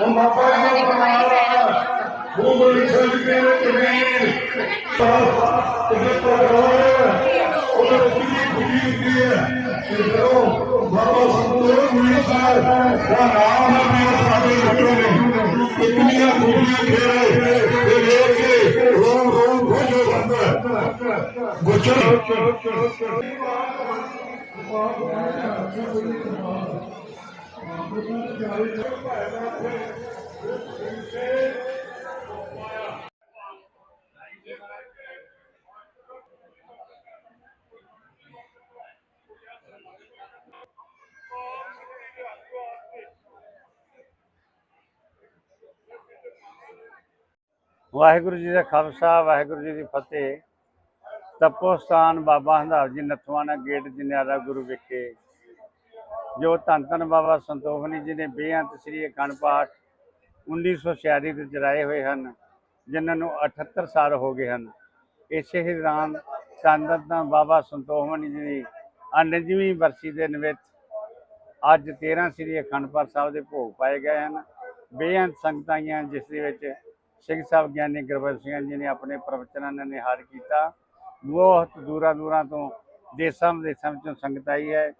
ਉਹਨਾਂ ਦੀ ਕਮਾਈ ਪੈਰ ਉਹ ਬੜੀ ਸੰਗਤੇ ਨੇ ਜ਼ਮੀਨ। ਪਰ ਉਹਦੇ ਪਰਵਾਹ ਉਹਨਾਂ ਦੀ ਖੁਸ਼ੀ ਹੁੰਦੀ ਹੈ? ਕਿ ਜਦੋਂ ਬਾਬਾ ਸੰਤੋਖ ਮਿਲਿਆ ਸਾਰ ਦਾ ਨਾਮ ਨਾ ਮੇਰੇ ਸਾਡੇ ਲੱਗੋ ਨੇ। ਕਿੰਨੀਆਂ ਖੁਸ਼ੀਆਂ ਫੇਰੇ ਇਹ ਦੇਖ ਕੇ ਰੋਣ ਰੋਣ ਖੁਸ਼ ਹੋ ਜਾਂਦਾ ਗੁੱਚਰ ਵਾਹਿਗੁਰੂ ਜੀ ਦਾ ਖਾਲਸਾ, ਵਾਹਿਗੁਰੂ ਜੀ ਦੀ ਫਤਿਹ। ਤਪੋਸਥਾਨ ਬਾਬਾ ਹੰਧਾਰ ਜੀ ਨਥਵਾਣਾ ਗੇਟ, ਜਨਿਆਰਾ ਗੁਰੂ ਵਿਖੇ ਜੋ ਧੰਨ ਧੰਨ ਬਾਬਾ ਸੰਤੋਖਨੀ ਜੀ ਨੇ ਬੇਅੰਤ ਸ੍ਰੀ ਅਖੰਡ ਪਾਠ 1946 ਦੇ ਜਰਾਏ ਹੋਏ ਹਨ, ਜਿਨ੍ਹਾਂ ਨੂੰ 78 ਸਾਲ ਹੋ ਗਏ ਹਨ। ਇਸੇ ਹੀ ਦੌਰਾਨ ਧੰਨ ਧੰਨ ਧੰਨ ਬਾਬਾ ਸੰਤੋਖਨੀ ਜੀ ਦੀ 99ਵੀਂ ਬਰਸੀ ਦੇ ਨਿਮਿਤ ਅੱਜ 13 ਸ੍ਰੀ ਅਖੰਡ ਪਾਠ ਸਾਹਿਬ ਦੇ ਭੋਗ ਪਾਏ ਗਏ ਹਨ। ਬੇਅੰਤ ਸੰਗਤਾਂ ਆਈਆਂ ਜਿਸ ਦੇ ਵਿੱਚ ਸਿੰਘ ਸਾਹਿਬ ਗਿਆਨੀ ਗੁਰਬਖਸ਼ ਸਿੰਘ ਜੀ ਨੇ ਆਪਣੇ ਪ੍ਰਵਚਨਾਂ ਨਾਲ ਨਿਹਾਲ ਕੀਤਾ, ਬਹੁਤ ਦੂਰਾਂ ਦੂਰਾਂ ਤੋਂ ਦੇਸਾਂ ਵਿਦੇਸਾਂ ਵਿੱਚੋਂ ਸੰਗਤ ਆਈ ਹੈ।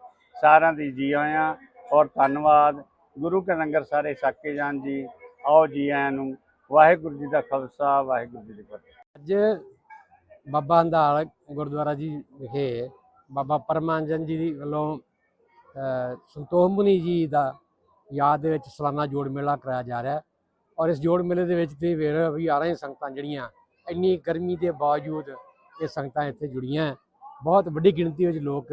ਸਾਰਿਆਂ ਦੀ ਜੀ ਆਇਆਂ। ਔਰ ਧੰਨਵਾਦ। ਗੁਰੂ ਕੇ ਲੰਗਰ ਸਾਰੇ ਛੱਕੇ ਜਾਣ ਜੀ। ਆਓ ਜੀ ਆਇਆਂ ਨੂੰ। ਵਾਹਿਗੁਰੂ ਜੀ ਦਾ ਖਾਲਸਾ, ਵਾਹਿਗੁਰੂ ਜੀ ਦੀ ਫਤਿਹ। ਅੱਜ ਬਾਬਾ ਅੰਧਾਲ ਗੁਰਦੁਆਰਾ ਜੀ ਵਿਖੇ ਬਾਬਾ ਪਰਮਾਨੰਦ ਜੀ ਦੀ ਵੱਲੋਂ ਸੰਤੋਖ ਮੁਨੀ ਜੀ ਦਾ ਯਾਦ ਦੇ ਵਿੱਚ ਸਾਲਾਨਾ ਜੋੜ ਮੇਲਾ ਕਰਾਇਆ ਜਾ ਰਿਹਾ ਔਰ ਇਸ ਜੋੜ ਮੇਲੇ ਦੇ ਵਿੱਚ ਤੇ ਵੇਰ ਵੀ ਆ ਰਹੀਆਂ ਸੰਗਤਾਂ ਜਿਹੜੀਆਂ ਇੰਨੀ ਗਰਮੀ ਦੇ ਬਾਵਜੂਦ ਇਹ ਸੰਗਤਾਂ ਇੱਥੇ ਜੁੜੀਆਂ ਬਹੁਤ ਵੱਡੀ ਗਿਣਤੀ ਵਿੱਚ ਲੋਕ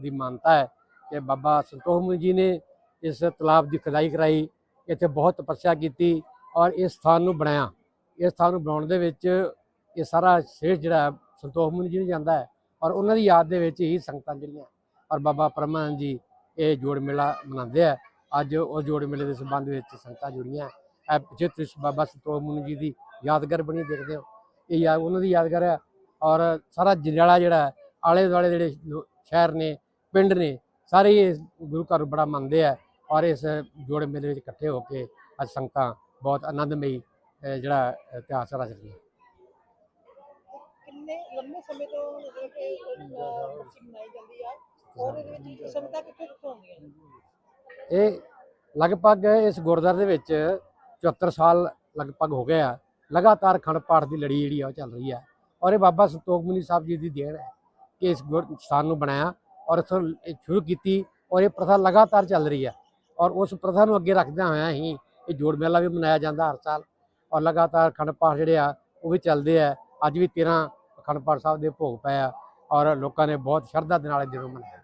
ਦੀ ਮਾਨਤਾ ਹੈ। ਕਿ ਬਾਬਾ ਸੰਤੋਖ ਮੁਨੀ ਜੀ ਨੇ ਇਸ ਤਲਾਬ ਦੀ ਖੁਦਾਈ ਕਰਾਈ, ਇੱਥੇ ਬਹੁਤ ਤਪੱਸਿਆ ਕੀਤੀ ਔਰ ਇਸ ਸਥਾਨ ਨੂੰ ਬਣਾਇਆ। ਇਸ ਸਥਾਨ ਨੂੰ ਬਣਾਉਣ ਦੇ ਵਿੱਚ ਇਹ ਸਾਰਾ ਸੇਠ ਜਿਹੜਾ ਸੰਤੋਖ ਮੁਨੀ ਜੀ ਨੂੰ ਜਾਂਦਾ ਹੈ ਔਰ ਉਹਨਾਂ ਦੀ ਯਾਦ ਦੇ ਵਿੱਚ ਹੀ ਸੰਗਤਾਂ ਜਿਹੜੀਆਂ ਔਰ ਬਾਬਾ ਪਰਮਾਨੰਦ ਜੀ ਇਹ ਜੋੜ ਮੇਲਾ ਮਨਾਉਂਦੇ ਆ। ਅੱਜ ਉਹ ਜੋੜ ਮੇਲੇ ਦੇ ਸੰਬੰਧ ਵਿੱਚ ਸੰਗਤਾਂ ਜੁੜੀਆਂ। ਇਹ ਪਿੱਛੇ ਤੁਸੀਂ ਬਾਬਾ ਸੰਤੋਖ ਮੁਨੀ ਜੀ ਦੀ ਯਾਦਗਾਰ ਬਣੀ ਦੇਖਦੇ ਹੋ। ਇਹ ਯਾਦ, ਉਹਨਾਂ ਦੀ ਯਾਦਗਾਰ ਹੈ ਔਰ ਸਾਰਾ ਜੰਡਿਆਲਾ ਜਿਹੜਾ ਆਲੇ ਦੁਆਲੇ ਜਿਹੜੇ ਸ਼ਹਿਰ ਨੇ, ਪਿੰਡ ਨੇ ਸਾਰੇ ਇਸ ਗੁਰੂ ਘਰ ਬੜਾ ਮੰਨਦੇ ਆ ਔਰ ਇਸ ਜੋੜ ਮੇਲੇ ਵਿੱਚ ਇਕੱਠੇ ਹੋ ਕੇ ਅੱਜ ਸੰਗਤਾਂ ਬਹੁਤ ਆਨੰਦਮਈ ਜਿਹੜਾ ਇਤਿਹਾਸ ਰਚ ਰਹੀਆਂ ਕਿੰਨੇ ਲੰਮੇ ਸਮੇਂ ਤੋਂ ਮਤਲਬ ਕਿ ਬਰਸੀ ਮਨਾਈ ਜਾਂਦੀ ਆ ਔਰ ਇਹਦੇ ਵਿੱਚ ਸੰਗਤਾਂ ਕਿੱਥੋਂ ਕਿੱਥੋਂ ਆਉਂਦੀਆਂ ਨੇ? ਇਹ ਲਗਭਗ ਇਸ ਗੁਰਦੁਆਰੇ ਦੇ ਵਿੱਚ 74 ਸਾਲ ਲਗਭਗ ਹੋ ਗਏ ਆ। ਲਗਾਤਾਰ ਖੰਡ ਪਾਠ ਦੀ ਲੜੀ ਜਿਹੜੀ ਆ ਉਹ ਚੱਲ ਰਹੀ ਆ। ਔਰ ਇਹ ਬਾਬਾ ਸੰਤੋਖ ਮੁਨੀ ਸਾਹਿਬ ਜੀ ਦੀ ਦੇਣ ਹੈ ਕਿ ਇਸ ਸਥਾਨ ਨੂੰ ਬਣਾਇਆ। ਔਰ ਇਥੋਂ ਸ਼ੁਰੂ ਕੀਤੀ ਔਰ ਇਹ ਪ੍ਰਥਾ ਲਗਾਤਾਰ ਚੱਲ ਰਹੀ ਹੈ। ਔਰ ਉਸ ਪ੍ਰਥਾ ਨੂੰ ਅੱਗੇ ਰੱਖਦਿਆਂ ਹੋਇਆਂ ਹੀ ਇਹ ਜੋੜ ਮੇਲਾ ਵੀ ਮਨਾਇਆ ਜਾਂਦਾ ਹਰ ਸਾਲ। ਔਰ ਲਗਾਤਾਰ ਅਖੰਡ ਪਾਠ ਜਿਹੜੇ ਆ, ਉਹ ਵੀ ਚੱਲਦੇ ਆ। ਅੱਜ ਵੀ 13 ਅਖੰਡ ਪਾਠ ਸਾਹਿਬ ਦੇ ਭੋਗ ਪਏ ਆ ਔਰ ਲੋਕਾਂ ਨੇ ਬਹੁਤ ਸ਼ਰਧਾ ਦੇ ਨਾਲ ਇਹ ਦਿਨ ਮਨਾਇਆ